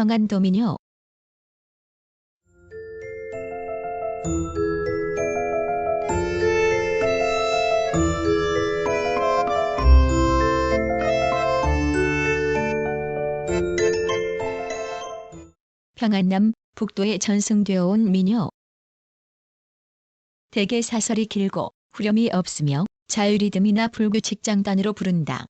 평안도민요. 평안남 북도에 전승되어 온 미녀. 대개 사설이 길고 후렴이 없으며 자유리듬이나 불규칙 장단으로 부른다.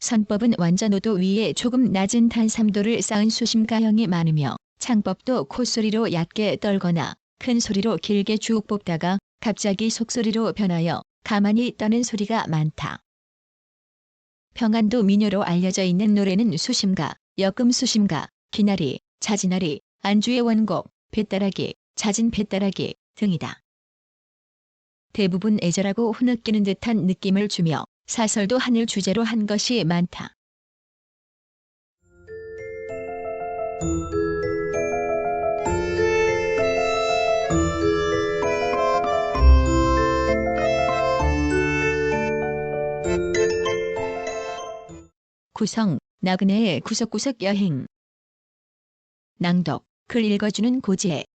선법은 완전오도 위에 조금 낮은 단삼도를 쌓은 수심가형이 많으며 창법도 콧소리로 얕게 떨거나 큰 소리로 길게 쭉 뽑다가 갑자기 속소리로 변하여 가만히 떠는 소리가 많다. 평안도 민요로 알려져 있는 노래는 수심가, 역금수심가, 기나리, 자진아리, 안주의 원곡, 배따라기, 자진 배따라기 등이다. 대부분 애절하고 흐느끼는 듯한 느낌을 주며 사설도 하늘 주제로 한 것이 많다. 구성, 나그네의 구석구석 여행 낭독, 글 읽어주는 고지혜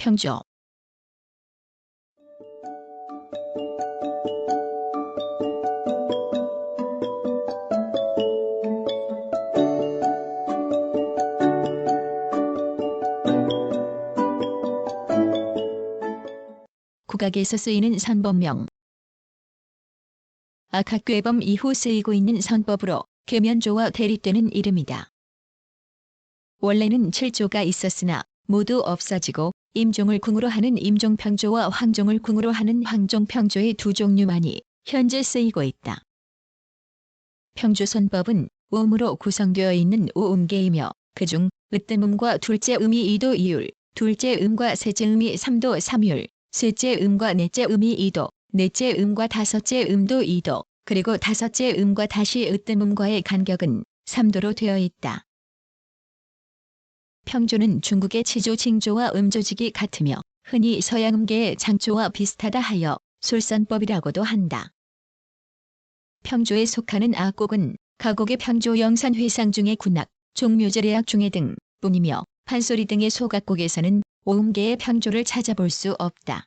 평조 국악에서 쓰이는 선법명 악학괴범 이후 쓰이고 있는 선법으로 계면조와 대립되는 이름이다. 원래는 7조가 있었으나 모두 없어지고 임종을 궁으로 하는 임종평조와 황종을 궁으로 하는 황종평조의 두 종류만이 현재 쓰이고 있다. 평조선법은 음으로 구성되어 있는 오음계이며 그중 으뜸음과 둘째 음이 2도 2율, 둘째 음과 셋째 음이 3도 3율, 셋째 음과 넷째 음이 2도, 넷째 음과 다섯째 음도 2도, 그리고 다섯째 음과 다시 으뜸음과의 간격은 3도로 되어 있다. 평조는 중국의 치조 칭조와 음조직이 같으며 흔히 서양음계의 장조와 비슷하다 하여 솔선법이라고도 한다. 평조에 속하는 악곡은 가곡의 평조 영산 회상 중의 군악, 종묘제례악 중에 등 뿐이며 판소리 등의 소각곡에서는 오음계의 평조를 찾아볼 수 없다.